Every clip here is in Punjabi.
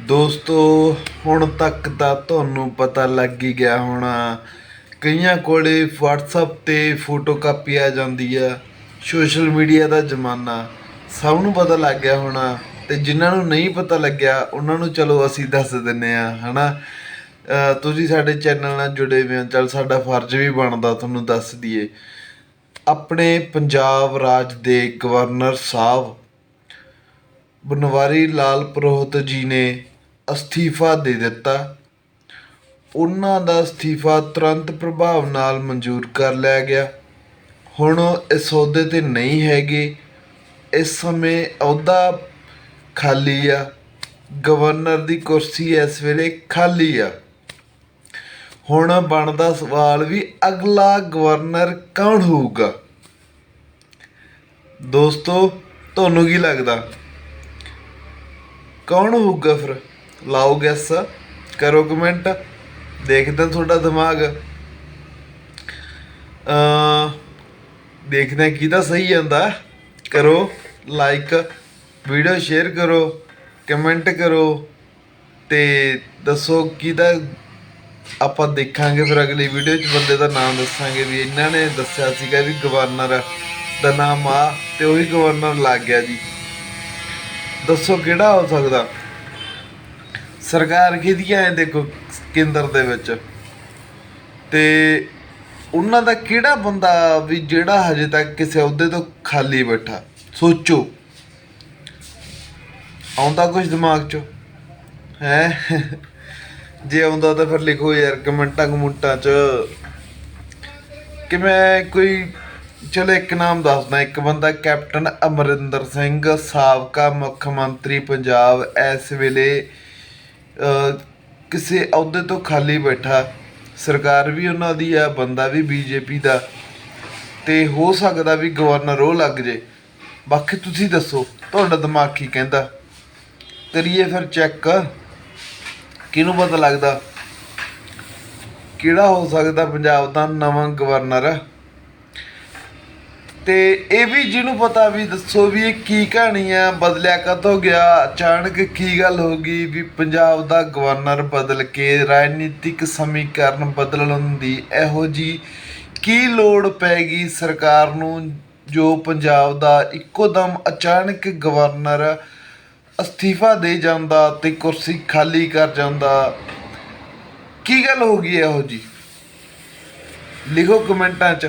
ਦੋਸਤੋ, ਹੁਣ ਤੱਕ ਤਾਂ ਤੁਹਾਨੂੰ ਪਤਾ ਲੱਗ ਹੀ ਗਿਆ ਹੋਣਾ, ਕਈਆਂ ਕੋਲੇ WhatsApp ਤੇ ਫੋਟੋ ਕਾਪੀ ਆ ਜਾਂਦੀ ਆ ਸੋਸ਼ਲ ਮੀਡੀਆ ਦਾ ਜ਼ਮਾਨਾ। ਸਭ ਨੂੰ ਪਤਾ ਲੱਗ ਗਿਆ ਹੋਣਾ ਤੇ ਜਿਨ੍ਹਾਂ ਨੂੰ ਨਹੀਂ ਪਤਾ ਲੱਗਿਆ, ਉਹਨਾਂ ਨੂੰ ਚਲੋ ਅਸੀਂ ਦੱਸ ਦਿੰਨੇ ਆ, ਹਨਾ? ਅਹ ਤੁਸੀਂ ਸਾਡੇ ਚੈਨਲ ਨਾਲ ਜੁੜੇ ਹੋਏ ਹੋ, ਚਲ ਸਾਡਾ ਫਰਜ਼ ਵੀ ਬਣਦਾ ਤੁਹਾਨੂੰ ਦੱਸ ਦਈਏ। ਆਪਣੇ ਪੰਜਾਬ ਰਾਜ ਦੇ ਗਵਰਨਰ ਸਾਹਿਬ ਬਨਵਾਰੀ ਲਾਲ ਪ੍ਰੋਹਤ ਜੀ ਨੇ ਅਸਤੀਫਾ ਦੇ ਦਿੱਤਾ। ਉਹਨਾਂ ਦਾ ਅਸਤੀਫਾ ਤੁਰੰਤ ਪ੍ਰਭਾਵ ਨਾਲ ਮਨਜ਼ੂਰ ਕਰ ਲਿਆ ਗਿਆ। ਹੁਣ ਇਸ ਅਹੁਦੇ ਤੇ ਨਹੀਂ ਹੈਗੇ। ਇਸ ਸਮੇਂ ਅਹੁਦਾ ਖਾਲੀ ਆ। ਗਵਰਨਰ ਦੀ ਕੁਰਸੀ ਇਸ ਵੇਲੇ ਖਾਲੀ ਆ। ਹੁਣ ਬਣਦਾ ਸਵਾਲ ਵੀ ਅਗਲਾ ਗਵਰਨਰ ਕੌਣ ਹੋਊਗਾ? ਦੋਸਤੋ, ਤੁਹਾਨੂੰ ਕੀ ਲੱਗਦਾ? ਕੌਣ ਹੋਊਗਾ ਫਿਰ? ਲਾਓ ਗੈਸ ਕਰੋ ਕਮੈਂਟ ਦੇਖਦੇ ਤੁਹਾਡਾ ਦਿਮਾਗ। ਅ ਦੇਖਦੇ ਕਿਹਦਾ ਸਹੀ ਜਾਂਦਾ। ਕਰੋ ਲਾਈਕ ਵੀਡੀਓ ਸ਼ੇਅਰ ਕਰੋ ਕਮੈਂਟ ਕਰੋ, ਤੇ ਦੱਸੋ ਕਿਹਦਾ ਆਪਾਂ ਦੇਖਾਂਗੇ ਫਿਰ ਅਗਲੀ ਵੀਡੀਓ 'ਚ। ਬੰਦੇ ਦਾ ਨਾਮ ਦੱਸਾਂਗੇ ਵੀ ਇਹਨਾਂ ਨੇ ਦੱਸਿਆ ਸੀਗਾ ਵੀ ਗਵਰਨਰ ਦਾ ਨਾਮ ਆ, ਤੇ ਉਹੀ ਗਵਰਨਰ ਲੱਗ ਗਿਆ ਜੀ। ਦੱਸੋ ਕਿਹੜਾ ਹੋ ਸਕਦਾ? ਸਰਕਾਰ ਕਿਹਦੀ ਹੈ ਦੇਖੋ ਕੇਂਦਰ ਦੇ ਵਿੱਚ? ਤੇ ਉਹਨਾਂ ਦਾ ਕਿਹੜਾ ਬੰਦਾ ਵੀ ਜਿਹੜਾ ਹਜੇ ਤੱਕ ਕਿਸੇ ਅਹੁਦੇ ਤੋਂ ਖਾਲੀ ਬੈਠਾ? ਸੋਚੋ। ਆਉਂਦਾ ਕੁਝ ਦਿਮਾਗ 'ਚ? ਹੈ? ਜੇ ਆਉਂਦਾ ਤਾਂ ਫਿਰ ਲਿਖੋ ਯਾਰ ਕਮੈਂਟਾਂ ਕਮੁੰਟਾਂ 'ਚ। ਕਿ ਮੈਂ ਕੋਈ ਚਲੋ ਇੱਕ ਨਾਮ ਦੱਸਦਾ, ਇੱਕ ਬੰਦਾ, ਕੈਪਟਨ ਅਮਰਿੰਦਰ ਸਿੰਘ, ਸਾਬਕਾ ਮੁੱਖ ਮੰਤਰੀ ਪੰਜਾਬ ਇਸ ਵੇਲੇ ਕਿਸੇ ਅਹੁਦੇ ਤੋਂ ਖਾਲੀ ਬੈਠਾ। ਸਰਕਾਰ ਵੀ ਉਹਨਾਂ ਦੀ ਆ, ਬੰਦਾ ਵੀ ਬੀਜੇਪੀ ਦਾ। ਤੇ ਹੋ ਸਕਦਾ ਵੀ ਗਵਰਨਰ ਉਹ ਲੱਗ ਜੇ। ਬਾਕੀ ਤੁਸੀਂ ਦੱਸੋ, ਤੁਹਾਡਾ ਦਿਮਾਗ ਕੀ ਕਹਿੰਦਾ? ਕਰੀਏ ਫਿਰ ਚੈੱਕ। ਕਿਹਨੂੰ ਪਤਾ ਲੱਗਦਾ? ਕਿਹੜਾ ਹੋ ਸਕਦਾ ਪੰਜਾਬ ਦਾ ਨਵਾਂ ਗਵਰਨਰ? ਤੇ ਇਹ ਵੀ ਜਿਹਨੂੰ ਪਤਾ ਵੀ ਦੱਸੋ ਵੀ ਇਹ ਕੀ ਕਹਾਣੀ ਆ, ਬਦਲਿਆ ਕਦੋਂ ਗਿਆ? ਅਚਾਨਕ ਕੀ ਗੱਲ ਹੋ ਗਈ ਵੀ ਪੰਜਾਬ ਦਾ ਗਵਰਨਰ ਬਦਲ ਕੇ ਰਾਜਨੀਤਿਕ ਸਮੀਕਰਨ ਬਦਲਣ ਦੀ ਇਹੋ ਜੀ ਕੀ ਲੋੜ ਪੈ ਗਈ ਸਰਕਾਰ ਨੂੰ ਜੋ ਪੰਜਾਬ ਦਾ ਇੱਕੋ ਦਮ ਅਚਾਨਕ ਗਵਰਨਰ ਅਸਤੀਫਾ ਦੇ ਜਾਂਦਾ ਤੇ ਕੁਰਸੀ ਖਾਲੀ ਕਰ ਜਾਂਦਾ? ਕੀ ਗੱਲ ਹੋ ਗਈ ਇਹੋ ਜੀ? ਲਿਖੋ ਕਮੈਂਟਾਂ 'ਚ।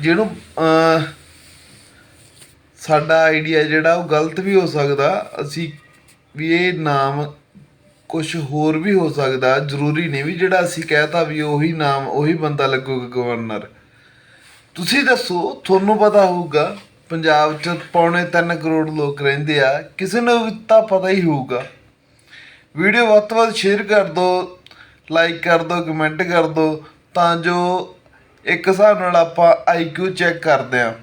ਜਿਹਨੂੰ ਸਾਡਾ ਆਈਡੀਆ ਜਿਹੜਾ ਉਹ ਗਲਤ ਵੀ ਹੋ ਸਕਦਾ, ਅਸੀਂ ਵੀ ਇਹ ਨਾਮ ਕੁਝ ਹੋਰ ਵੀ ਹੋ ਸਕਦਾ, ਜ਼ਰੂਰੀ ਨਹੀਂ ਵੀ ਜਿਹੜਾ ਅਸੀਂ ਕਹਿਤਾ ਵੀ ਉਹੀ ਨਾਮ, ਉਹੀ ਬੰਦਾ ਲੱਗੂਗਾ ਗਵਰਨਰ ਤੁਸੀਂ ਦੱਸੋ, ਤੁਹਾਨੂੰ ਪਤਾ ਹੋਊਗਾ, ਪੰਜਾਬ 'ਚ ਪੌਣੇ 3 ਕਰੋੜ ਲੋਕ ਰਹਿੰਦੇ ਆ, ਕਿਸੇ ਨੂੰ ਤਾਂ ਪਤਾ ਹੀ ਹੋਊਗਾ। ਵੀਡੀਓ ਵੱਧ ਤੋਂ ਵੱਧ ਸ਼ੇਅਰ ਕਰ ਦਿਓ ਲਾਈਕ ਕਰ ਦਿਓ ਕਮੈਂਟ ਕਰ ਦਿਓ ਤਾਂ ਜੋ ਇੱਕ ਹਿਸਾਬ ਨਾਲ ਆਪਾਂ ਆਈਕਿਊ ਚੈੱਕ ਕਰਦੇ ਆ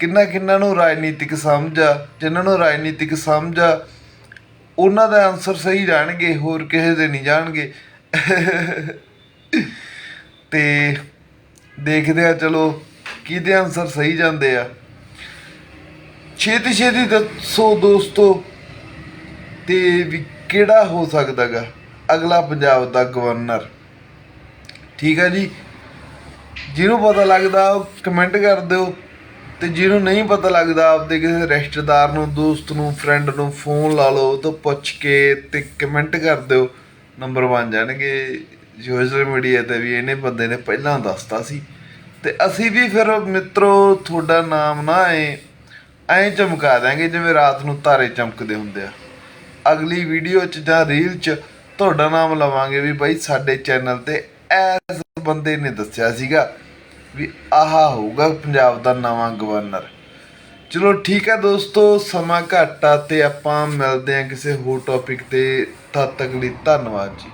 ਕਿੰਨਾ ਕਿੰਨਾ ਨੂੰ ਰਾਜਨੀਤਿਕ ਸਮਝ ਆ, ਜਿਨ੍ਹਾਂ ਨੂੰ ਰਾਜਨੀਤਿਕ ਸਮਝ ਆ, ਉਹਨਾਂ ਦਾ ਆਨਸਰ ਸਹੀ ਜਾਣਗੇ, ਹੋਰ ਕਿਸੇ ਦੇ ਨਹੀਂ ਜਾਣਗੇ। ਤੇ ਦੇਖਦੇ ਆ ਚਲੋ ਕਿਹਦੇ ਆਨਸਰ ਸਹੀ ਜਾਂਦੇ ਆ। ਛੇਤੀ ਛੇਤੀ ਦੱਸੋ ਦੋਸਤੋ ਤੇ ਵੀ ਕਿਹੜਾ ਹੋ ਸਕਦਾਗਾ? ਅਗਲਾ ਪੰਜਾਬ ਦਾ ਗਵਰਨਰ ਠੀਕ ਹੈ ਜੀ? ਜਿਹਨੂੰ ਪਤਾ ਲੱਗਦਾ, ਉਹ ਕਮੈਂਟ ਕਰ ਦਿਓ ਤੇ ਜਿਹਨੂੰ ਨਹੀਂ ਪਤਾ ਲੱਗਦਾ, ਆਪਦੇ ਕਿਸੇ ਰਿਸ਼ਤੇਦਾਰ ਨੂੰ, ਦੋਸਤ ਨੂੰ ਫਰੈਂਡ ਨੂੰ ਫੋਨ ਲਾ ਲਓ, ਉਹ ਤੋਂ ਪੁੱਛ ਕੇ ਤੇ ਕਮੈਂਟ ਕਰ ਦਿਓ ਨੰਬਰ ਬਣ ਜਾਣਗੇ ਸੋਸ਼ਲ ਮੀਡੀਆ ਤੇ ਵੀ ਇਹਨੇ ਬੰਦੇ ਨੇ ਪਹਿਲਾਂ ਦੱਸਤਾ ਸੀ। ਤੇ ਅਸੀਂ ਵੀ ਫਿਰ ਮਿੱਤਰੋ, ਤੁਹਾਡਾ ਨਾਮ ਨਾ ਏ ਐਂ ਚਮਕਾ ਦਾਂਗੇ ਜਿਵੇਂ ਰਾਤ ਨੂੰ ਤਾਰੇ ਚਮਕਦੇ ਹੁੰਦੇ ਆ। ਅਗਲੀ ਵੀਡੀਓ 'ਚ ਜਾਂ ਰੀਲ 'ਚ ਤੁਹਾਡਾ ਨਾਮ ਲਵਾਂਗੇ ਵੀ ਬਾਈ ਸਾਡੇ ਚੈਨਲ ਤੇ ਐਸ ਬੰਦੇ ਨੇ ਦੱਸਿਆ ਸੀਗਾ। ਵੀ ਆਹਾ ਹੋਊਗਾ ਪੰਜਾਬ ਦਾ ਨਵਾਂ ਗਵਰਨਰ। ਚਲੋ ਠੀਕ ਹੈ ਦੋਸਤੋ, ਸਮਾਂ ਘੱਟ ਆ ਤੇ ਆਪਾਂ ਮਿਲਦੇ ਹਾਂ ਕਿਸੇ ਹੋਰ ਟੌਪਿਕ ਤੇ। ਤਦ ਤੱਕ ਲਈ ਧੰਨਵਾਦ ਜੀ।